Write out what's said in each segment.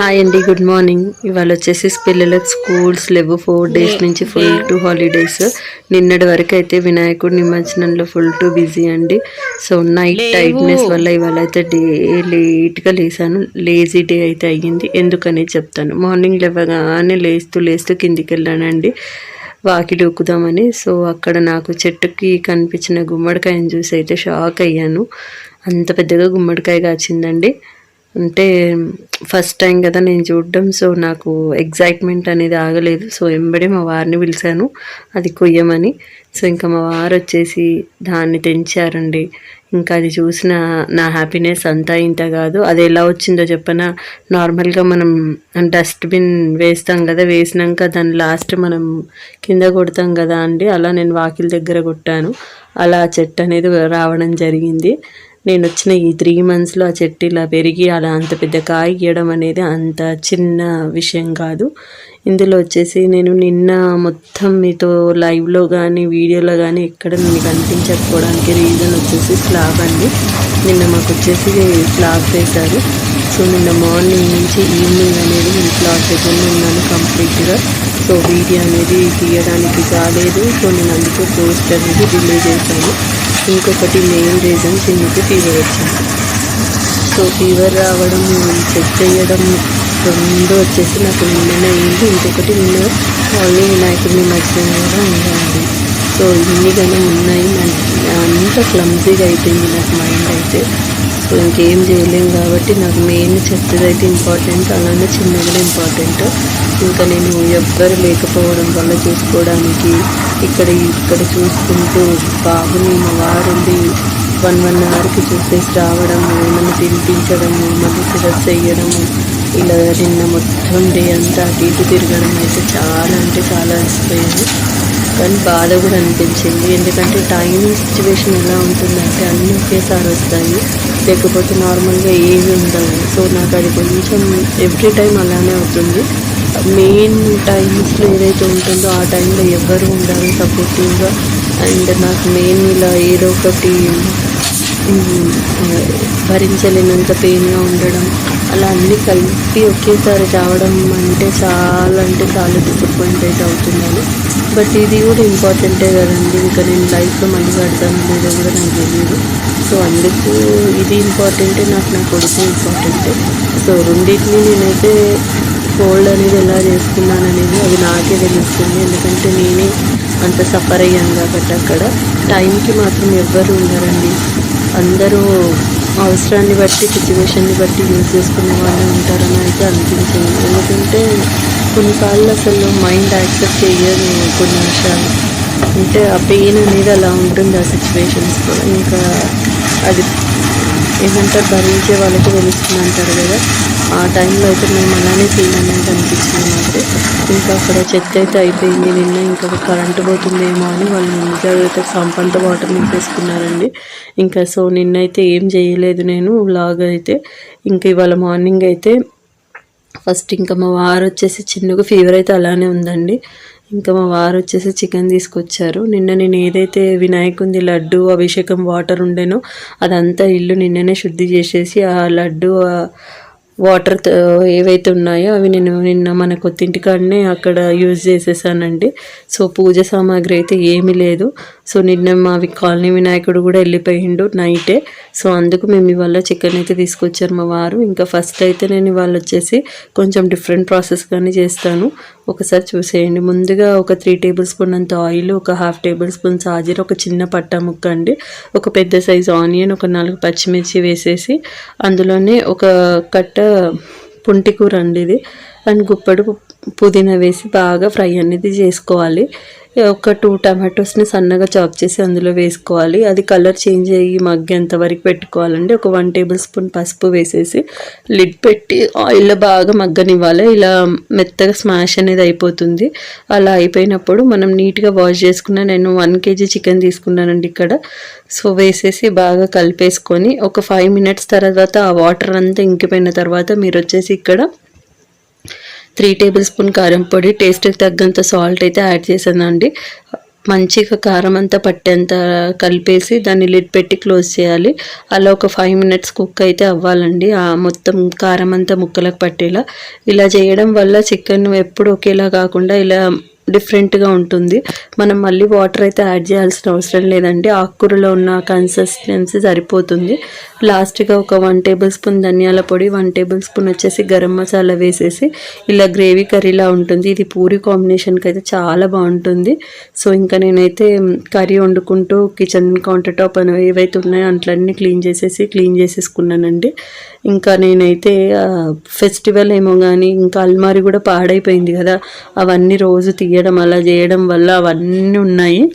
Hi అండి good morning ఇవాళ వచ్చేసి పిల్లలకు స్కూల్స్ లేవు. ఫోర్ డేస్ నుంచి ఫుల్ టు హాలిడేస్ నిన్నటి వరకు అయితే వినాయకుడి నిమజ్జనంలో ఫుల్ టు బిజీ అండి సో నైట్ టైట్నెస్ వల్ల ఇవాళ అయితే డే లేట్గా లేసాను. లేజీ డే అయితే అయ్యింది. ఎందుకని చెప్తాను. మార్నింగ్ లేవగానే లేస్తూ లేస్తూ కిందికి వెళ్ళానండి వాకిలి ఉక్కుదామని. సో అక్కడ నాకు చెట్టుకి కనిపించిన గుమ్మడికాయని చూసి అయితే షాక్ అయ్యాను. అంత పెద్దగా గుమ్మడికాయ కాచిందండి. అంటే ఫస్ట్ టైం కదా నేను చూడడం సో నాకు ఎగ్జైట్మెంట్ అనేది ఆగలేదు. సో వెంబడే మా వారిని పిలిచాను అది కొయ్యమని. సో ఇంకా మా వారు వచ్చేసి దాన్ని తెంచారండి. ఇంకా అది చూసిన నా హ్యాపీనెస్ అంతా ఇంత కాదు. అది ఎలా వచ్చిందో చెప్పనా? నార్మల్గా మనం డస్ట్బిన్ వేస్తాం కదా వేసినాక దాని లాస్ట్ మనం కింద కొడతాం కదా అండి. అలా నేను వాకిల దగ్గర కొట్టాను. అలా చెట్టు అనేది రావడం జరిగింది. నేను వచ్చిన ఈ త్రీ మంత్స్లో ఆ చెట్టు ఇలా పెరిగి అలా అంత పెద్ద కాయ ఇవ్వడం అనేది అంత చిన్న విషయం కాదు. ఇందులో వచ్చేసి నేను నిన్న మొత్తం మీతో లైవ్లో కానీ వీడియోలో కానీ ఎక్కడ మీకు అనిపించకపోవడానికి రీజన్ వచ్చేసి స్లాబ్ అండి. నిన్న మాకు వచ్చేసి స్లాబ్ వేశారు. సో నిన్న మార్నింగ్ నుంచి ఈవినింగ్ అనేది నేను క్లాస్ దగ్గర ఉన్నాను కంప్లీట్గా సో వీడియో అనేది తీయడానికి కాలేదు. సో నేను అందుకే పోస్ట్ అనేది డిలే చేశాను. ఇంకొకటి మెయిన్ రీజన్ చిన్నకి ఫీవర్ వచ్చింది. సో ఫీవర్ రావడం చెక్ చేయడం రెండు వచ్చేసి నాకు నిన్ననే అయింది. ఇంకొకటి నిన్న ఓన్లీ వినాయకుడిని మధ్యలో కూడా ఉందండి సో ఇన్ని గణం ఉన్నాయి. అంత క్లమ్జీగా అయిపోయింది నాకు మైండ్ అయితే. సో ఇంకేం చేయలేం కాబట్టి నాకు మెయిన్ చెత్తది అయితే ఇంపార్టెంట్ అలానే చిన్నగా ఇంపార్టెంట్. ఇంకా నేను ఎవ్వరు లేకపోవడం వల్ల చూసుకోవడానికి ఇక్కడ ఇక్కడ చూసుకుంటూ బాబుని మా వారుండి వన్ వన్ అవర్కి చూసేసి రావడము ఏమైనా తినిపించడము మళ్ళీ సిరప్ చేయడము ఇలా నిన్న మొత్తం డే అంతా అటు ఇటు తిరగడం అయితే చాలా అంటే చాలా అలసిపోయింది కానీ బాధ కూడా అనిపించింది. ఎందుకంటే టైం సిచ్యువేషన్ ఎలా ఉంటుందంటే అన్నీ ఒకేసారి వస్తాయి. లేకపోతే నార్మల్గా ఏమి ఉండవు. సో నాకు అది కొంచెం ఎవ్రీ టైం అలానే అవుతుంది. మెయిన్ టైమ్స్లో ఏదైతే ఉంటుందో ఆ టైంలో ఎవరు ఉండాలి సపోర్టివ్గా అండ్ నాకు మెయిన్ ఇలా ఏదో ఒకటి భరించలేనంత పెయిన్గా ఉండడం అలా అన్నీ కలిపి ఒకేసారి రావడం అంటే చాలా అంటే చాలా డిసప్పాయింట్ అయితే అవుతున్నాను. బట్ ఇది కూడా ఇంపార్టెంటే కదండి. ఇంకా నేను లైఫ్లో మళ్ళీ కడతాను లేదో కూడా నాకు తెలియదు సో అందుకు ఇది ఇంపార్టెంటే నాకు నా కొడుకు ఇంపార్టెంటే. సో రెండింటిని నేనైతే ఫోల్డ్ అనేది ఎలా చేసుకున్నాను అనేది అది నాకే తెలుస్తుంది. ఎందుకంటే నేనే అంత సఫర్ అయ్యాను కాబట్టి అక్కడ టైంకి మాత్రం ఎవ్వరు ఉండరండి. అందరూ అవసరాన్ని బట్టి సిచ్యువేషన్ని బట్టి యూజ్ చేసుకునే వాళ్ళు ఉంటారని అయితే అనిపించింది. ఎందుకంటే కొన్నిసార్లు అసలు మైండ్ యాక్సెప్ట్ చేయదు కొన్ని విషయాలు. అంటే ఆ పెయిన్ అనేది అలా ఉంటుంది ఆ సిచ్యువేషన్స్లో ఇంకా అది ఏమంటారు? భరించే వాళ్ళకి తెలుస్తుంది అంటారు కదా. ఆ టైంలో అయితే మేము అలానే ఫీల్ అన్నట్టు అనిపించింది మాకు ఇంకా అక్కడ చెత్త అయితే అయిపోయింది నిన్న. ఇంకా కరెంటు పోతుందేమో అని వాళ్ళు ముందుగా అయితే సంపంత వాటర్ నింపేసుకున్నారండి ఇంకా సో నిన్నైతే ఏం చేయలేదు నేను. లాగ్ అయితే. ఇంకా ఇవాళ మార్నింగ్ అయితే ఫస్ట్ ఇంకా మా వారు వచ్చేసి చిన్నగా ఫీవర్ అయితే అలానే ఉందండి. ఇంకా మా వారు వచ్చేసి చికెన్ తీసుకొచ్చారు. నిన్న నేను ఏదైతే వినాయకుంది లడ్డు అభిషేకం వాటర్ ఉండేనో అదంతా ఇల్లు నిన్ననే శుద్ధి చేసేసి ఆ లడ్డు వాటర్ ఏవైతే ఉన్నాయో అవి నేను నిన్న మన కొత్తింటికాడనే అక్కడ యూజ్ చేసేసానండి. సో పూజ సామాగ్రి అయితే ఏమీ లేదు. సో నిన్న మా కాలనీ వినాయకుడు కూడా వెళ్ళిపోయిండు నైటే. సో అందుకు మేము ఇవాళ చికెన్ అయితే తీసుకొచ్చారు మా వారు. ఇంకా ఫస్ట్ అయితే నేను ఇవాళ వచ్చేసి కొంచెం డిఫరెంట్ ప్రాసెస్ కానీ చేస్తాను. ఒకసారి చూసేయండి. ముందుగా ఒక త్రీ టేబుల్ స్పూన్ అంత ఆయిల్ ఒక హాఫ్ టేబుల్ స్పూన్ సాజీర ఒక చిన్న పట్టా ముక్క అండి. ఒక పెద్ద సైజు ఆనియన్ ఒక నాలుగు పచ్చిమిర్చి వేసేసి అందులోనే ఒక కట్ట పుంటి కూర అండి ఇది. అండ్ గుప్పడు పుదీనా వేసి బాగా ఫ్రై అనేది చేసుకోవాలి. ఒక టూ టమాటోస్ని సన్నగా చాప్ చేసి అందులో వేసుకోవాలి. అది కలర్ చేంజ్ అయ్యి మగ్గేంత వరకు పెట్టుకోవాలండి. ఒక వన్ టేబుల్ స్పూన్ పసుపు వేసేసి లిడ్ పెట్టి ఆయిల్లో బాగా మగ్గనివ్వాలి. ఇలా మెత్తగా స్మాష్ అనేది అయిపోతుంది. అలా అయిపోయినప్పుడు మనం నీట్గా వాష్ చేసుకున్న నేను వన్ కేజీ చికెన్ తీసుకున్నానండి ఇక్కడ. సో వేసేసి బాగా కలిపేసుకొని ఒక ఫైవ్ మినిట్స్ తర్వాత ఆ వాటర్ అంతా ఇంకిపోయిన తర్వాత మీరు వచ్చేసి ఇక్కడ త్రీ టేబుల్ స్పూన్ కారం పొడి టేస్ట్కి తగ్గంత సాల్ట్ అయితే యాడ్ చేశానండి. మంచిగా కారం అంతా పట్టేంత కలిపేసి దాన్ని లిడ్ పెట్టి క్లోజ్ చేయాలి. అలా ఒక ఫైవ్ మినిట్స్ కుక్ అయితే అవ్వాలండి. ఆ మొత్తం కారం అంతా ముక్కలకు పట్టేలా. ఇలా చేయడం వల్ల చికెన్ ఎప్పుడు ఒకేలా కాకుండా ఇలా డిఫరెంట్గా ఉంటుంది. మనం మళ్ళీ వాటర్ అయితే యాడ్ చేయాల్సిన అవసరం లేదండి. ఆకుకూరలో ఉన్న కన్సిస్టెన్సీ సరిపోతుంది. లాస్ట్గా ఒక వన్ టేబుల్ స్పూన్ ధనియాల పొడి వన్ టేబుల్ స్పూన్ వచ్చేసి గరం మసాలా వేసేసి ఇలా గ్రేవీ కర్రీలా ఉంటుంది. ఇది పూరి కాంబినేషన్కి అయితే చాలా బాగుంటుంది. సో ఇంకా నేనైతే కర్రీ వండుకుంటూ కిచెన్ కౌంటర్ టాప్ అని ఏవైతే ఉన్నాయో అట్లన్నీ క్లీన్ చేసేసి క్లీన్ చేసేసుకున్నానండి. ఇంకా నేనైతే ఫెస్టివల్ ఏమో కానీ ఇంకా అల్మారి కూడా పాడైపోయింది కదా. అవన్నీ రోజు చేయడం అలా చేయడం వల్ల అవన్నీ ఉన్నాయి.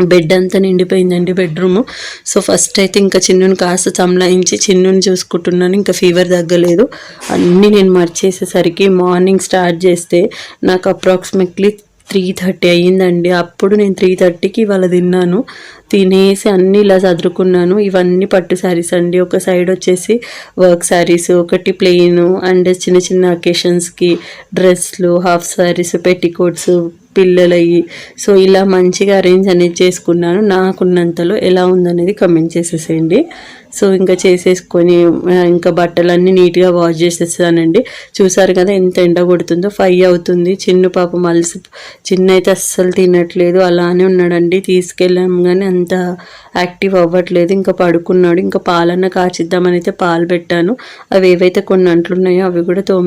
బెడ్ అంతా నిండిపోయిందండి బెడ్రూమ్ సో ఫస్ట్ అయితే ఇంకా చిన్నుని కాస్త చమలాయించి చిన్నుని చూసుకుంటున్నాను. ఇంకా ఫీవర్ తగ్గలేదు. అన్నీ నేను మర్చేసేసరికి మార్నింగ్ స్టార్ట్ చేస్తే నాకు అప్రాక్సిమేట్లీ త్రీ థర్టీ అయ్యిందండి. అప్పుడు నేను త్రీ థర్టీకి ఇవాళ తిన్నాను. తినేసి అన్నీ ఇలా చదురుకున్నాను ఇవన్నీ పట్టు శారీస్ అండి. ఒక సైడ్ వచ్చేసి వర్క్ శారీస్ ఒకటి ప్లెయిన్ అండ్ చిన్న చిన్న అకేషన్స్కి డ్రెస్లు హాఫ్ శారీస్ పెట్టికోట్స్ పిల్లలయ్యి. సో ఇలా మంచిగా అరేంజ్ అనేది చేసుకున్నాను. నాకున్నంతలో ఎలా ఉందనేది కమెంట్ చేసేసేయండి. సో ఇంకా చేసేసుకొని ఇంకా బట్టలన్నీ నీట్గా వాష్ చేసేసానండి చూసారు కదా ఎంత ఎండ కొడుతుందో. ఫైవ్ అవుతుంది. చిన్న పాప మలిసి చిన్న అయితే అస్సలు తినట్లేదు. అలానే ఉన్నాడండి. తీసుకెళ్ళాం కానీ అంత యాక్టివ్ అవ్వట్లేదు. ఇంకా పడుకున్నాడు. ఇంకా పాలన్న కాచిద్దామని అయితే పాలు పెట్టాను. అవి ఏవైతే కొన్ని అంట్లున్నాయో అవి కూడా తోమి